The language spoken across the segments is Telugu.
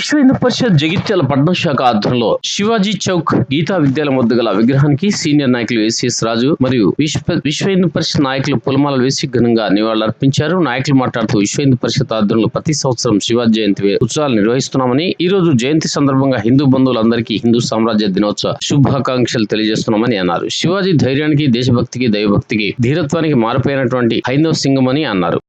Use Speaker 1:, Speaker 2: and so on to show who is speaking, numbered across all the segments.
Speaker 1: విశ్వ హిందూ పరిషత్ జగిత్యాల పట్టణ శాఖ ఆధ్వర్యంలో శివాజీ చౌక్ గీతా విద్యాలయం వద్ద గల విగ్రహానికి సీనియర్ నాయకులు ఎస్ఎస్ రాజు మరియు విశ్వ విశ్వ హిందూ పరిషత్ నాయకులు పులమాలలు వేసి ఘనంగా నివాళులర్పించారు. నాయకులు మాట్లాడుతూ విశ్వ హిందూ పరిషత్ ఆధ్వర్యంలో ప్రతి సంవత్సరం శివాజీ జయంతి ఉత్సవాలు నిర్వహిస్తున్నామని ఈ రోజు జయంతి సందర్భంగా హిందూ బంధువులందరికీ హిందూ సామ్రాజ్య దినోత్సవ శుభాకాంక్షలు తెలియజేస్తున్నామని అన్నారు. శివాజీ ధైర్యానికి దేశభక్తికి దైవభక్తికి ధీరత్వానికి మారిపోయినటువంటి హైందవ సింగం అని అన్నారు.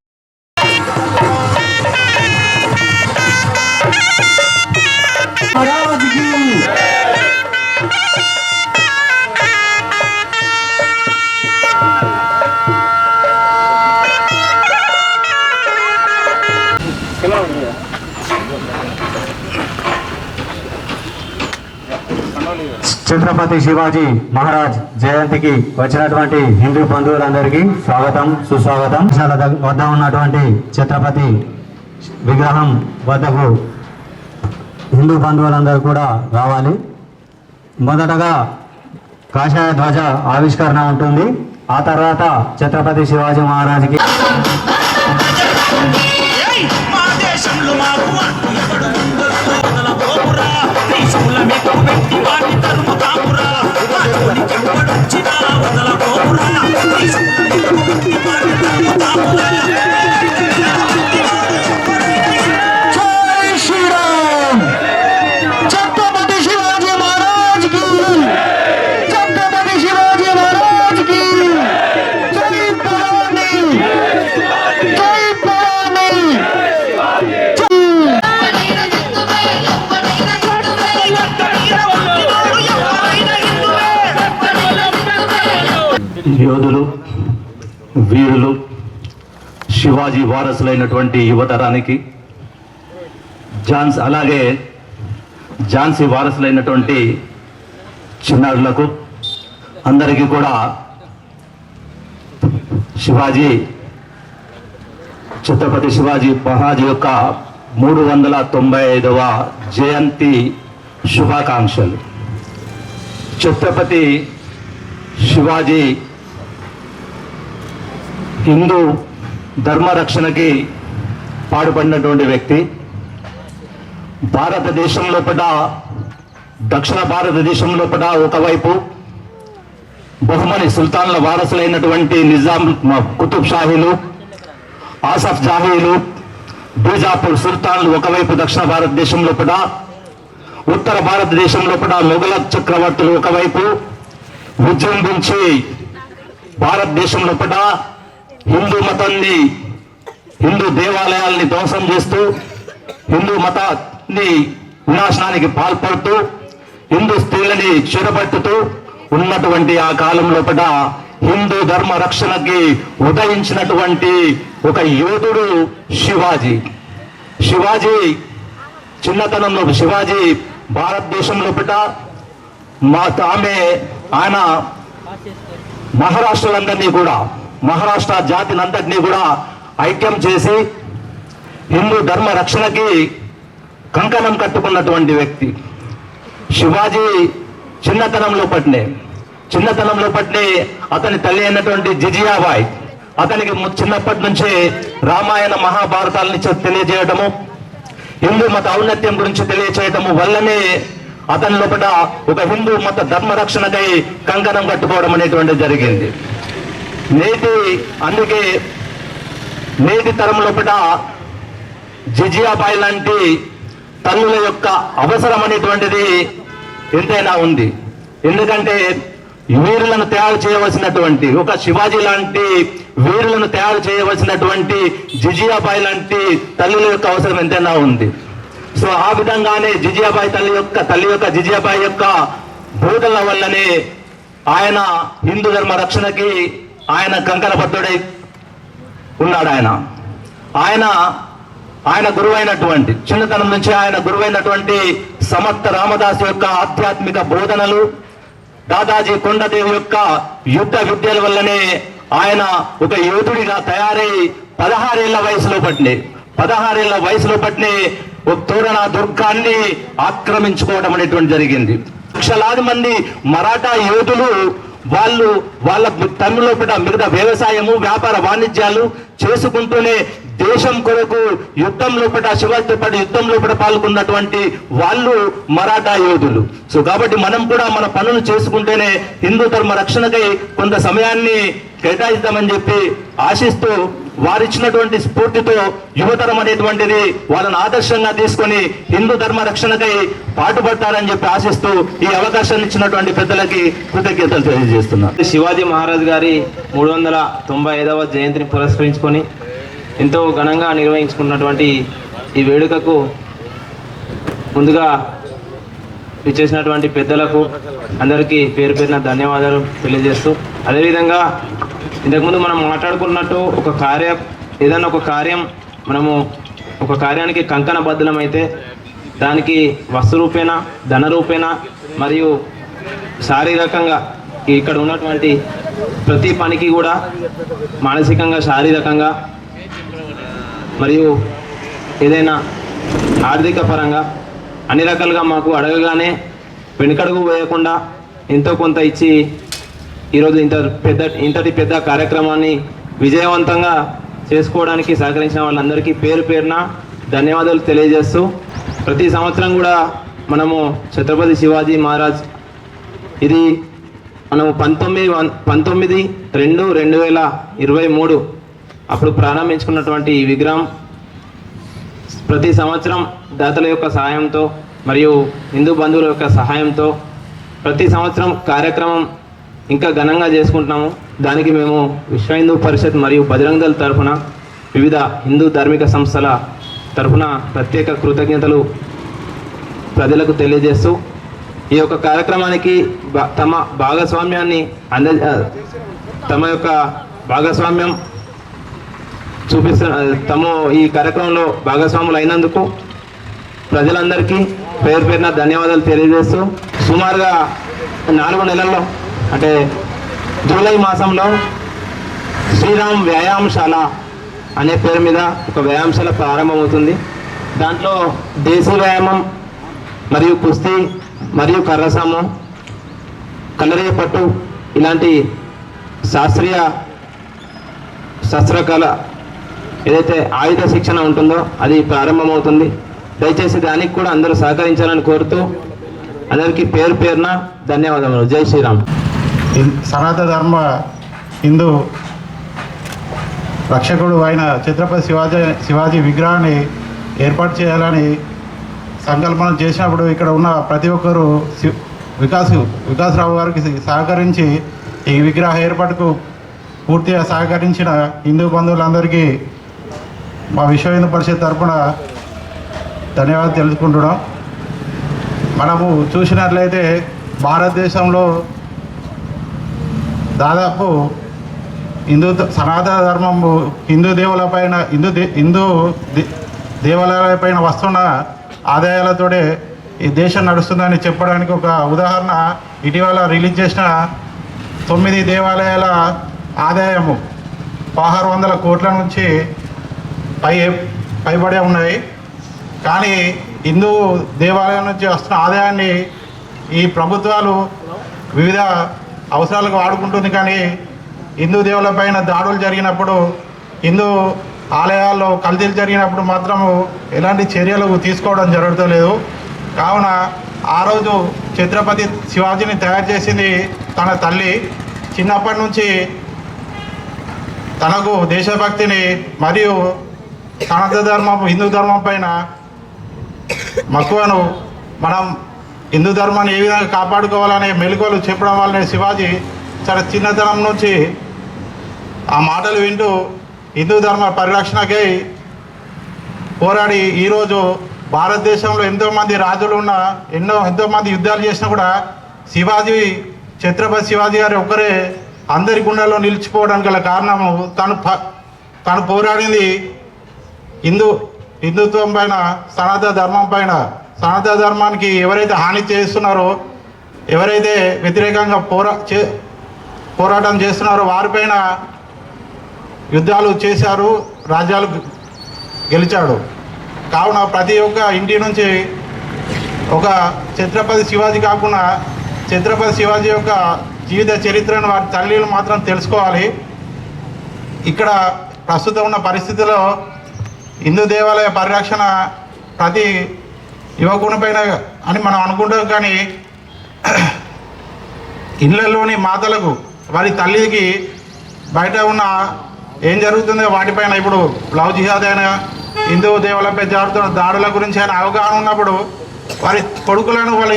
Speaker 2: ఛత్రపతి శివాజీ మహారాజ్ జయంతికి వచ్చినటువంటి హిందూ బంధువులందరికీ స్వాగతం సుస్వాగతం. చాలా వద్ద ఉన్నటువంటి ఛత్రపతి విగ్రహం వద్దకు హిందూ బంధువులందరూ కూడా రావాలి. మొదటగా కాషాయ ధ్వజ ఆవిష్కరణ ఉంటుంది. ఆ తర్వాత ఛత్రపతి శివాజీ మహారాజ్కి
Speaker 3: మాజీ వారసులైనటువంటి యువతరానికి జాన్స్ అలాగే ఝాన్సీ వారసులైనటువంటి చిన్నారులకు అందరికీ కూడా శివాజీ ఛత్రపతి శివాజీ మహారాజ్ యొక్క మూడు వందల తొంభై ఐదవ జయంతి శుభాకాంక్షలు. ఛత్రపతి శివాజీ హిందూ ధర్మ రక్షణకి వ్యక్తి. భారతదేశం లోపల దక్షిణ భారతదేశం లోపల ఒకవైపు బహుమని సుల్తాన్ల వారసులైనటువంటి నిజాం కుతుబ్ షాహీలు ఆసఫ్ జాహీలు బీజాపూర్ సుల్తాన్లు ఒకవైపు దక్షిణ భారతదేశం లోపల ఉత్తర భారతదేశం లోపల మొఘల చక్రవర్తులు ఒకవైపు. విజృంభించి భారతదేశం లోపల హిందూ మతాన్ని హిందూ దేవాలయాల్ని ధ్వంసం చేస్తూ హిందూ మతాన్ని వినాశనానికి పాల్పడుతూ హిందూ స్త్రీలని చెరబట్టుతూ ఉన్నటువంటి ఆ కాలం లోపల హిందూ ధర్మ రక్షణకి ఉదయించినటువంటి ఒక యోధుడు శివాజీ. శివాజీ చిన్నతనంలో శివాజీ భారతదేశం లోపల మా ఆమె ఆయన మహారాష్ట్రలందరినీ కూడా మహారాష్ట్ర జాతినంతటినీ కూడా ఐక్యం చేసి హిందూ ధర్మ రక్షణకి కంకణం కట్టుకున్నటువంటి వ్యక్తి. శివాజీ చిన్నతనంలో పట్నే చిన్నతనంలో పట్నే అతని తల్లి అయినటువంటి జిజియాబాయ్ అతనికి చిన్నప్పటి నుంచే రామాయణ మహాభారతాలని చె- తెలియజేయడము హిందూ మత ఔన్నత్యం గురించి తెలియచేయటము వల్లనే అతని లోపల ఒక హిందూ మత ధర్మ రక్షణకై కంకణం కట్టుకోవడం అనేటువంటిది జరిగింది. నేటి అందుకే నేటి తరం లోపల జిజియాబాయి లాంటి తల్లుల యొక్క అవసరం అనేటువంటిది ఎంతైనా ఉంది. ఎందుకంటే వీరులను తయారు చేయవలసినటువంటి ఒక శివాజీ లాంటి వీరులను తయారు చేయవలసినటువంటి జిజియాబాయి లాంటి తల్లుల యొక్క అవసరం ఎంతైనా ఉంది. సో ఆ విధంగానే జిజియాబాయి తల్లి యొక్క తల్లి యొక్క జిజియాబాయి యొక్క బోధనల వల్లనే ఆయన హిందూ ధర్మ రక్షణకి ఆయన కంకణబద్ధుడై ఉన్నాడు ఆయన. ఆయన ఆయన గురువైనటువంటి చిన్నతనం నుంచి ఆయన గురువైనటువంటి సమర్థ రామదాస్ యొక్క ఆధ్యాత్మిక బోధనలు దాదాజీ కొండదేవి యొక్క యుద్ధ విద్యల వల్లనే ఆయన ఒక యోధుడిగా తయారై పదహారేళ్ళ వయసులో పట్టినే పదహారేళ్ళ వయసులో పట్టినే ఒక తోరణ దుర్గాన్ని ఆక్రమించుకోవడం అనేటువంటి జరిగింది. లక్షలాది మంది మరాఠా యోధులు వాళ్ళు వాళ్ళ తమిళలో కూడా మిగతా వ్యవసాయము వ్యాపార వాణిజ్యాలు చేసుకుంటూనే దేశం కొరకు యుద్ధం లోపల శివాజీతో పాటు యుద్ధం లోపల పాల్గొన్నటువంటి వాళ్ళు మరాఠా యోధులు. సో కాబట్టి మనం కూడా మన పనులు చేసుకుంటేనే హిందూ ధర్మ రక్షణకై కొంత సమయాన్ని కేటాయిద్దామని చెప్పి ఆశిస్తూ వారిచ్చినటువంటి స్ఫూర్తితో యువతరం అనేటువంటిది వాళ్ళని ఆదర్శంగా తీసుకొని హిందూ ధర్మ రక్షణకై పాటుపడతారని చెప్పి ఆశిస్తూ ఈ అవకాశాన్ని ఇచ్చినటువంటి పెద్దలకి కృతజ్ఞతలు తెలియజేస్తున్నాను
Speaker 4: శివాజీ మహారాజ్ గారి మూడు వందల తొంభై ఐదవ జయంతిని పురస్కరించుకొని ఎంతో ఘనంగా నిర్వహించుకున్నటువంటి ఈ వేడుకకు ముందుగా విచ్చేసినటువంటి పెద్దలకు అందరికీ పేరు పేరున ధన్యవాదాలు తెలియజేస్తూ అదేవిధంగా ఇంతకుముందు మనం మాట్లాడుకున్నట్టు ఒక కార్య ఏదైనా ఒక కార్యం మనము ఒక కార్యానికి కంకణ బద్దలమైతే దానికి వస్తు రూపేణ ధన రూపేణ మరియు శారీరకంగా ఇక్కడ ఉన్నటువంటి ప్రతి పనికి కూడా మానసికంగా శారీరకంగా మరియు ఏదైనా ఆర్థిక పరంగా అన్ని రకాలుగా మాకు అడగగానే వెనుకడుగు వేయకుండా ఎంతో కొంత ఇచ్చి ఈరోజు ఇంత పెద్ద ఇంతటి పెద్ద కార్యక్రమాన్ని విజయవంతంగా చేసుకోవడానికి సహకరించిన వాళ్ళందరికీ పేరు పేరున ధన్యవాదాలు తెలియజేస్తూ ప్రతి సంవత్సరం కూడా మనము ఛత్రపతి శివాజీ మహారాజ్ ఇది మనము పంతొమ్మిది వన్- పంతొమ్మిది రెండు రెండు వేల ఇరవై మూడు అప్పుడు ప్రారంభించుకున్నటువంటి ఈ విగ్రహం ప్రతి సంవత్సరం దాతల యొక్క సహాయంతో మరియు హిందూ బంధువుల యొక్క సహాయంతో ప్రతి సంవత్సరం కార్యక్రమం ఇంకా ఘనంగా చేసుకుంటున్నాము. దానికి మేము విశ్వ హిందూ పరిషత్ మరియు బజరంగ దళ్ తరఫున వివిధ హిందూ ధార్మిక సంస్థల తరఫున ప్రత్యేక కృతజ్ఞతలు ప్రజలకు తెలియజేస్తూ ఈ యొక్క కార్యక్రమానికి తమ భాగస్వామ్యాన్ని అంద తమ యొక్క భాగస్వామ్యం చూపిస్తున్న తమ ఈ కార్యక్రమంలో భాగస్వాములు అయినందుకు ప్రజలందరికీ పేరు పేరున ధన్యవాదాలు తెలియజేస్తూ సుమారుగా నాలుగు నెలల్లో అంటే జూలై మాసంలో శ్రీరామ్ వ్యాయామశాల అనే పేరు మీద ఒక వ్యాయామశాల ప్రారంభమవుతుంది. దాంట్లో దేశీ వ్యాయామం మరియు కుస్తీ మరియు కర్రసాము కల్లరియ పట్టు ఇలాంటి శాస్త్రీయ శస్త్రకళ ఏదైతే ఆయుధ శిక్షణ ఉంటుందో అది ప్రారంభమవుతుంది. దయచేసి దానికి కూడా అందరూ సహకరించాలని కోరుతూ అందరికీ పేరు పేరున ధన్యవాదములు. జై శ్రీరామ్.
Speaker 5: సనాతన ధర్మ హిందూ రక్షకుడు అయిన ఛత్రపతి శివాజీ శివాజీ విగ్రహాన్ని ఏర్పాటు చేయాలని సంకల్పన చేసినప్పుడు ఇక్కడ ఉన్న ప్రతి ఒక్కరూ వికాస్ వికాసరావు గారికి సహకరించి ఈ విగ్రహ ఏర్పాటుకు పూర్తిగా సహకరించిన హిందూ బంధువులందరికీ మా విశ్వ హిందూ పరిషత్ తరపున ధన్యవాదాలు తెలుసుకుంటున్నాం మనము చూసినట్లయితే భారతదేశంలో దాదాపు హిందూ సనాతన ధర్మము హిందూ దేవుల పైన హిందూ దే- హిందూ దేవాలయాల పైన వస్తున్న ఆదాయాలతోడే ఈ దేశం నడుస్తుందని చెప్పడానికి ఒక ఉదాహరణ ఇటీవల రిలీజ్ చేసిన తొమ్మిది దేవాలయాల ఆదాయము. పదహారు వందల కోట్ల నుంచి పై పైబడే ఉన్నాయి. కానీ హిందూ దేవాలయం నుంచి వస్తున్న ఆదాయాన్ని ఈ ప్రభుత్వాలు వివిధ అవసరాలకు వాడుకుంటుంది కానీ హిందూ దేవుల పైన దాడులు జరిగినప్పుడు హిందూ ఆలయాల్లో కల్తీలు జరిగినప్పుడు మాత్రము ఎలాంటి చర్యలు తీసుకోవడం జరగలేదు కావున ఆ రోజు ఛత్రపతి శివాజీని తయారు చేసింది తన తల్లి. చిన్నప్పటి నుంచి తనకు దేశభక్తిని మరియు సనాతన ధర్మం హిందూ ధర్మం పైన మక్కువను మనం హిందూ ధర్మాన్ని ఏ విధంగా కాపాడుకోవాలనే మెలకువలు చెప్పడం వల్లనే శివాజీ చాలా చిన్నతనం నుంచి ఆ మాటలు వింటూ హిందూ ధర్మ పరిరక్షణకై పోరాడి ఈరోజు భారతదేశంలో ఎంతోమంది రాజులు ఉన్న ఎన్నో ఎంతోమంది యుద్ధాలు చేసినా కూడా శివాజీ ఛత్రపతి శివాజీ గారు ఒక్కరే అందరి గుండెల్లో నిలిచిపోవడానికి గల కారణము తను ప- తను పోరాడింది హిందూ హిందుత్వం పైన సనాతన ధర్మం పైన సనాతన ధర్మానికి ఎవరైతే హాని చేస్తున్నారో ఎవరైతే వ్యతిరేకంగా పోరా చే పోరాటం చేస్తున్నారో వారిపైన యుద్ధాలు చేశారు రాజ్యాలు గెలిచాడు. కావున ప్రతి ఒక్క ఇంటి నుంచి ఒక ఛత్రపతి శివాజీ కాకుండా ఛత్రపతి శివాజీ యొక్క జీవిత చరిత్రను వారి తల్లిలు మాత్రం తెలుసుకోవాలి. ఇక్కడ ప్రస్తుతం ఉన్న పరిస్థితిలో హిందూ దేవాలయ పరిరక్షణ ప్రతి యువకుని పైన అని మనం అనుకుంటాం కానీ ఇళ్ళల్లోని మాతలకు వారి తల్లికి బయట ఉన్న ఏం జరుగుతుందో వాటిపైన ఇప్పుడు లవ్ జిహాద్ అయినా హిందూ దేవాలయంపై జరుగుతున్న దాడుల గురించి అయినా అవగాహన ఉన్నప్పుడు వారి కొడుకులను వాళ్ళ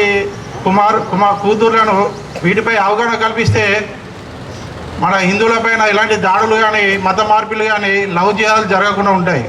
Speaker 5: కుమారు కుమార్ కూతుర్లను వీటిపై అవగాహన కల్పిస్తే మన హిందువులపైన ఇలాంటి దాడులు కానీ మత మార్పులు కానీ లవ్ జిహాదులు జరగకుండా ఉంటాయి.